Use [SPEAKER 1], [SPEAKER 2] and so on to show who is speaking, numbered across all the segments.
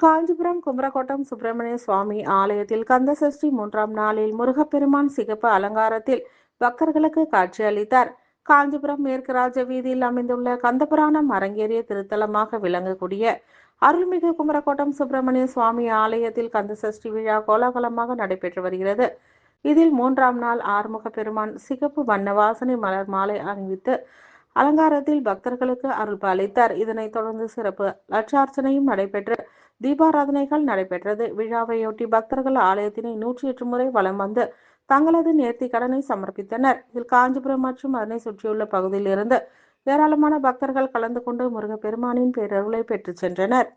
[SPEAKER 1] காஞ்சிபுரம் குமரகோட்டம் சுப்பிரமணிய சுவாமி ஆலயத்தில் கந்தசஷ்டி மூன்றாம் நாளில் முருகப்பெருமான் சிகப்பு அலங்காரத்தில் பக்தர்களுக்கு காட்சி அளித்தார் காஞ்சிபுரம் மேற்கு ராஜ வீதியில் அமைந்துள்ள கந்தபுராணம் அரங்கேறிய திருத்தலமாக விளங்கக்கூடிய அருள்மிகு குமரகோட்டம் சுப்பிரமணிய சுவாமி ஆலயத்தில் கந்தசஷ்டி விழா கோலாகலமாக நடைபெற்று வருகிறது. இதில் மூன்றாம் நாள் ஆறுமுக பெருமான் சிகப்பு வண்ண வாசனை மலர் மாலை அணிவித்து அலங்காரத்தில் பக்தர்களுக்கு அருள் அளித்தார் இதனைத் தொடர்ந்து சிறப்பு லட்சார்ச்சனையும் நடைபெற்று தீபாராதனைகள் நடைபெற்றது. விழாவையொட்டி பக்தர்கள் ஆலயத்தினை நூற்றி எட்டு முறை வலம் வந்து தங்களது நேர்த்தி கடனை சமர்ப்பித்தனர். இதில் காஞ்சிபுரம் மற்றும் அதனை சுற்றியுள்ள பகுதியில் இருந்து ஏராளமான பக்தர்கள் கலந்து கொண்டு முருகப்பெருமானின் பேரருளை பெற்றுச் சென்றனர்.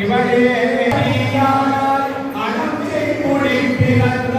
[SPEAKER 1] இவளே அடத்தை மொழி பிறந்த